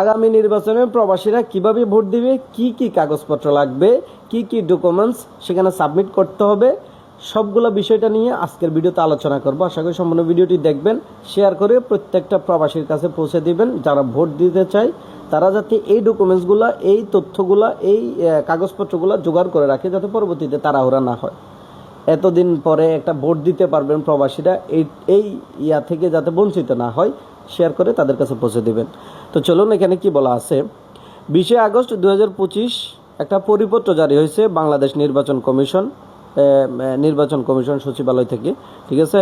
আগামী নির্বাচনে প্রবাসীরা কীভাবে ভোট দিবে, কি কি কাগজপত্র লাগবে, কি কি ডকুমেন্টস সেখানে সাবমিট করতে হবে, সবগুলো বিষয়টা নিয়ে আজকের ভিডিওতে আলোচনা করব। আশা করি সম্পূর্ণ ভিডিওটি দেখবেন শেয়ার করে প্রত্যেকটা প্রবাসীর কাছে পৌঁছে দিবেন, যারা ভোট দিতে চায়, তারা যাতে এই ডকুমেন্টসগুলো এই তথ্যগুলো, এই কাগজপত্রগুলো জোগাড় করে রাখে, যাতে পরবর্তীতে তাড়াহুড়া না হয়। এতদিন পরে একটা ভোট দিতে পারবেন প্রবাসীরা, এই এই ইয়া থেকে যাতে বঞ্চিত না হয় শেয়ার করে তাদের কাছে পৌঁছে দেবেন। তো চলুন এখানে কি বলা আছে? বিশে আগস্ট দুই হাজার পঁচিশ একটা পরিপত্র জারি হয়েছে বাংলাদেশ নির্বাচন কমিশন নির্বাচন কমিশন সচিবালয় থেকে, ঠিক আছে?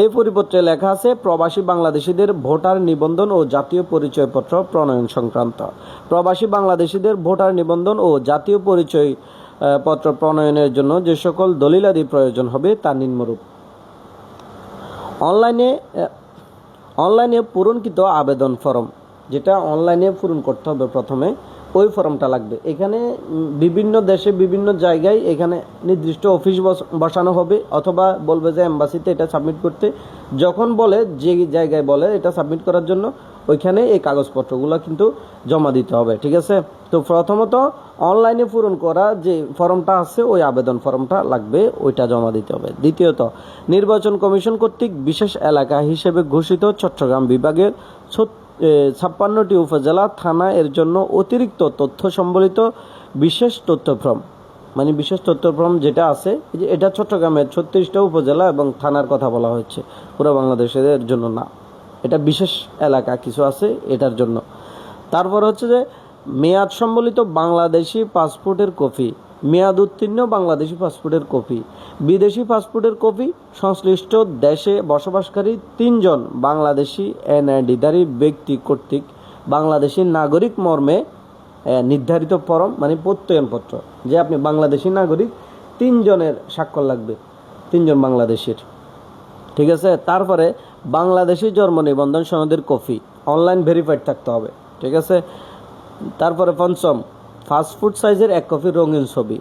এই পরিপত্রে লেখা আছে, প্রবাসী বাংলাদেশিদের ভোটার নিবন্ধন ও জাতীয় পরিচয়পত্র প্রণয়ন সংক্রান্ত। প্রবাসী বাংলাদেশিদের ভোটার নিবন্ধন ও জাতীয় পরিচয় পত্র প্রণয়নের জন্য যে সকল দলিলাদি প্রয়োজন হবে তা নিম্নরূপ। অনলাইনে অনলাইনে পূরণকৃত আবেদন ফর্ম। যেটা অনলাইনে পূরণ করতে হবে প্রথমে, ওই ফর্মটা লাগবে। এখানে বিভিন্ন দেশে বিভিন্ন জায়গায় এখানে নির্দিষ্ট অফিস বস- বসানো হবে, অথবা বলবে যে এম্বাসিতে এটা সাবমিট করতে। যখন বলে, যে জায়গায় বলে এটা সাবমিট করার জন্য, ওইখানে এই কাগজপত্রগুলো কিন্তু জমা দিতে হবে, ঠিক আছে? তো প্রথমত অনলাইনে পূরণ করা যে ফর্মটা আছে, ওই আবেদন ফর্মটা লাগবে, ওইটা জমা দিতে হবে। দ্বিতীয়ত, নির্বাচন কমিশন কর্তৃক বিশেষ এলাকা হিসেবে ঘোষিত চট্টগ্রাম বিভাগের ছাপ্পান্নটি উপজেলা থানা এর জন্য অতিরিক্ত তথ্য সম্বলিত বিশেষ তথ্য ফর্ম মানে বিশেষ তথ্য ফর্ম যেটা আছে যে এটা চট্টগ্রামের ছত্রিশটা উপজেলা এবং থানার কথা বলা হচ্ছে পুরো বাংলাদেশের জন্য না। এটা বিশেষ এলাকা কিছু আছে এটার জন্য। তারপর হচ্ছে যে, মেয়াদ সম্বলিত বাংলাদেশি পাসপোর্টের কপি। মেয়াদ উত্তীর্ণ বাংলাদেশি পাসপোর্টের কপি। বিদেশি পাসপোর্টের কপি সংশ্লিষ্ট দেশে বসবাসকারী তিনজন বাংলাদেশি এনআইডিধারী ব্যক্তি কর্তৃক বাংলাদেশি নাগরিক মর্মে নির্ধারিত ফরম মানে প্রত্যয়নপত্র, যে আপনি বাংলাদেশি নাগরিক, তিনজনের স্বাক্ষর লাগবে, তিনজন বাংলাদেশের। ঠিক আছে? তারপরে বাংলাদেশি জন্ম নিবন্ধন সনদের কপি অনলাইন ভেরিফাইড থাকতে হবে। ঠিক আছে? তারপরে পঞ্চম ফাস্টফুড সাইজের এক কপি রঙিন ছবি।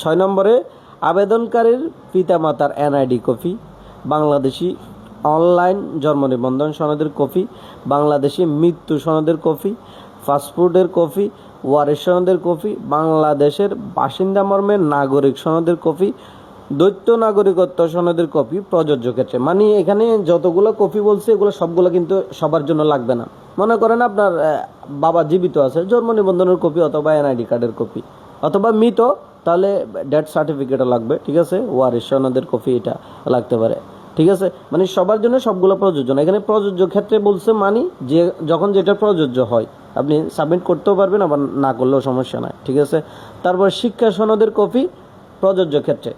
ছয় নম্বরে, আবেদনকারীর পিতামাতার এনআইডি কপি, বাংলাদেশি অনলাইন জন্ম নিবন্ধন সনদের কপি, বাংলাদেশি মৃত্যু সনদের কপি ফাস্টফুডের কপি ওয়ারিশ সনদের কপি, বাংলাদেশের বাসিন্দা মর্মে নাগরিক সনদের কপি দ্বৈত নাগরিকত্ব সনদের কপি প্রযোজ্য ক্ষেত্রে। মানে এখানে যতগুলো কপি বলছে, এগুলো সবগুলো কিন্তু সবার জন্য লাগবে না। মনে করেন আপনার বাবা জীবিত আছে, জন্ম নিবন্ধনের কপি অথবা এনআইডি কার্ডের কপি। অথবা মৃত, তাহলে ডেথ সার্টিফিকেটও লাগবে, ঠিক আছে? ওয়ারিশ সনদের কপি এটা লাগতে পারে, ঠিক আছে? মানে সবার জন্য সবগুলো প্রযোজ্য না। এখানে প্রযোজ্য ক্ষেত্রে বলছে মানি, যে যখন যেটা প্রযোজ্য হয়, আপনি সাবমিট করতেও পারবেন, আবার না করলেও সমস্যা নাই, ঠিক আছে? তারপর শিক্ষা সনদের কপি প্রযোজ্য ক্ষেত্রে,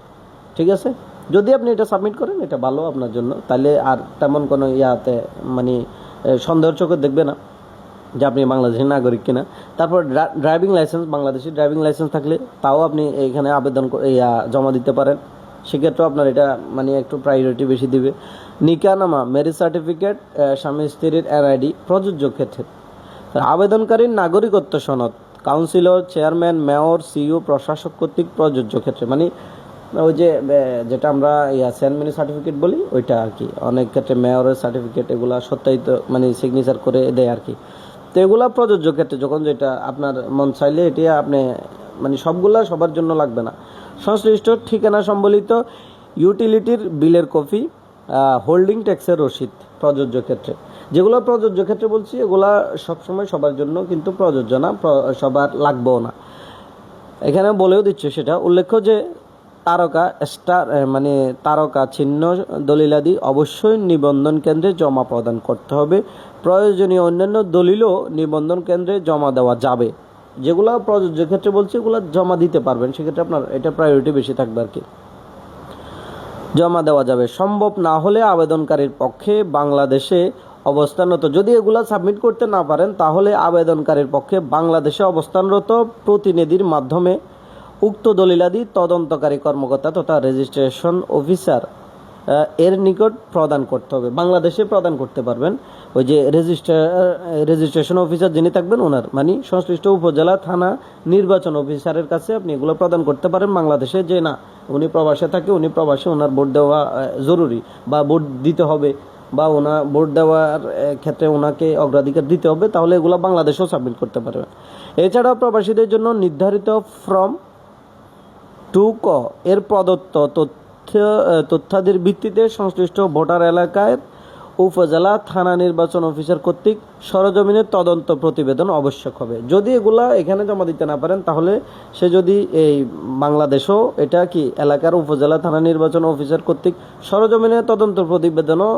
ঠিক আছে? যদি আপনি এটা সাবমিট করেন, এটা ভালো আপনার জন্য। তাহলে আর তেমন কোনো ইয়াতে মানে সন্দেহের চোখে দেখবে না যে আপনি বাংলাদেশের নাগরিক কিনা। তারপর driving licence Bangladeshi driving licence থাকলে তাও আপনি এখানে আবেদন জমা দিতে পারেন। সেক্ষেত্রেও আপনার এটা মানে একটু প্রায়োরিটি বেশি দিবে। নিকানামা ম্যারেজ সার্টিফিকেট স্বামী স্ত্রীর এনআইডি প্রযোজ্য ক্ষেত্রে। আবেদনকারীর নাগরিকত্ব সনদ কাউন্সিলর চেয়ারম্যান মেয়র সিইও প্রশাসক কর্তৃক প্রযোজ্য ক্ষেত্রে। মানে ওই যে যেটা আমরা, ইয়া চেয়ারম্যানের সার্টিফিকেট বলি, ওইটা আর কি। অনেক ক্ষেত্রে মেয়রের সার্টিফিকেট এগুলা সত্যায়িত মানে সিগনেচার করে দেয় আর কি। তো এগুলা প্রযোজ্য ক্ষেত্রে যখন যেটা আপনার মন চাইলে এটি আপনি মানে সবগুলা সবার জন্য লাগবে না। সংশ্লিষ্ট ঠিকানা সম্বলিত ইউটিলিটির বিলের কপি হোল্ডিং ট্যাক্সের রসিদ প্রযোজ্য ক্ষেত্রে। যেগুলো প্রযোজ্য ক্ষেত্রে বলছি, এগুলা সবসময় সবার জন্য কিন্তু প্রযোজ্য না সবার লাগবেও না। এখানে বলেও দিচ্ছে সেটা। উল্লেখ্য যে তারকা, স্টার মানে তারকা চিহ্ন দলিলাদি অবশ্যই নিবন্ধন কেন্দ্রে জমা প্রদান করতে হবে। প্রয়োজনীয় অন্যান্য দলিলও নিবন্ধন কেন্দ্রে জমা দেওয়া যাবে। যেগুলো প্রযোজ্য ক্ষেত্রে বলছে, এগুলো জমা দিতে পারবেন। সেক্ষেত্রে আপনার এটা প্রায়োরিটি বেশি থাকবে আর কি। জমা দেওয়া যাবে। সম্ভব না হলে আবেদনকারীর পক্ষে বাংলাদেশে অবস্থানরত, যদি এগুলা সাবমিট করতে না পারেন, তাহলে আবেদনকারীর পক্ষে বাংলাদেশে অবস্থানরত প্রতিনিধির মাধ্যমে উক্ত দলিলাদি তদন্তকারী কর্মকর্তা তথা রেজিস্ট্রেশন অফিসার এর নিকট প্রদান করতে হবে। বাংলাদেশে প্রদান করতে পারবেন। ওই যে রেজিস্ট্রার রেজিস্ট্রেশন অফিসার যিনি থাকবেন, ওনার মানে সংশ্লিষ্ট উপজেলা, থানা, নির্বাচন অফিসারের কাছে আপনি এগুলো প্রদান করতে পারেন। বাংলাদেশে যে না, উনি প্রবাসে থাকে, উনি প্রবাসে ওনার ভোট দেওয়া জরুরি বা ভোট দিতে হবে বা ওনা ভোট দেওয়ার ক্ষেত্রে ওনাকে অগ্রাধিকার দিতে হবে, তাহলে এগুলো বাংলাদেশেও সাবমিট করতে পারবেন। এছাড়াও প্রবাসীদের জন্য নির্ধারিত ফর্ম টু ক এর প্রদত্ত তথ্য তথ্যাদির ভিত্তিতে সংশ্লিষ্ট ভোটার এলাকায় উপজেলা থানা নির্বাচন অফিসার কর্তৃক সরজমিনের তদন্ত প্রতিবেদন আবশ্যক হবে। যদি এগুলা এখানে জমা দিতে না পারেন, তাহলে সে যদি এই বাংলাদেশও, এটা কি এলাকার উপজেলা থানা নির্বাচন অফিসার কর্তৃক সরজমিনের তদন্ত প্রতিবেদনও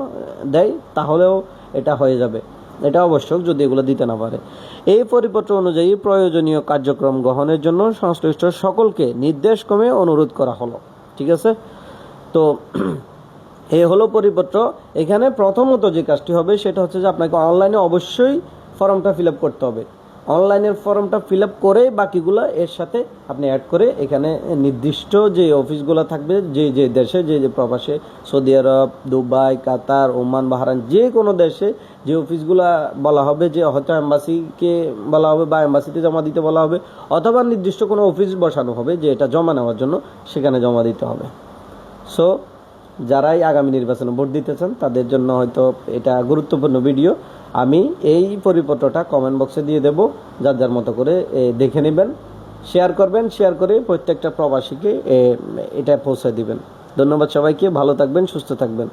দেয়, তাহলেও এটা হয়ে যাবে। এটা আবশ্যক যদি এগুলো দিতে না পারে। এই পরিপত্র অনুযায়ী প্রয়োজনীয় কার্যক্রম গ্রহণের জন্য সংশ্লিষ্ট সকলকে নির্দেশক্রমে অনুরোধ করা হলো। ঠিক আছে? তো এ হলো পরিপত্র। এখানে প্রথমত যে কাজটি হবে সেটা হচ্ছে যে আপনাকে অনলাইনে অবশ্যই ফর্মটা ফিল করতে হবে। অনলাইনের ফর্মটা ফিল আপ করে বাকিগুলো এর সাথে আপনি অ্যাড করে এখানে নির্দিষ্ট যে অফিসগুলো থাকবে, যে যে দেশে, যে যে প্রবাসে, Saudi Arab, Dubai, Qatar, Oman Bahrain যে কোনো দেশে যে অফিসগুলো বলা হবে, যে হয়তো এম্বাসিকে বলা হবে বা এম্বাসিতে জমা দিতে বলা হবে, অথবা নির্দিষ্ট কোনো অফিস বসানো হবে যে এটা জমা নেওয়ার জন্য সেখানে জমা দিতে হবে। সো যারাই আগামী নির্বাচনে ভোট দিতে চান, তাদের জন্য হয়তো এটা গুরুত্বপূর্ণ ভিডিও। আমি এই পরিপত্রটা কমেন্ট বক্সে দিয়ে দেব, যার যার মতো করে দেখে নেবেন শেয়ার করবেন শেয়ার করে প্রত্যেকটা প্রবাসীকে এটা পৌঁছে দিবেন। ধন্যবাদ সবাইকে, ভালো থাকবেন, সুস্থ থাকবেন।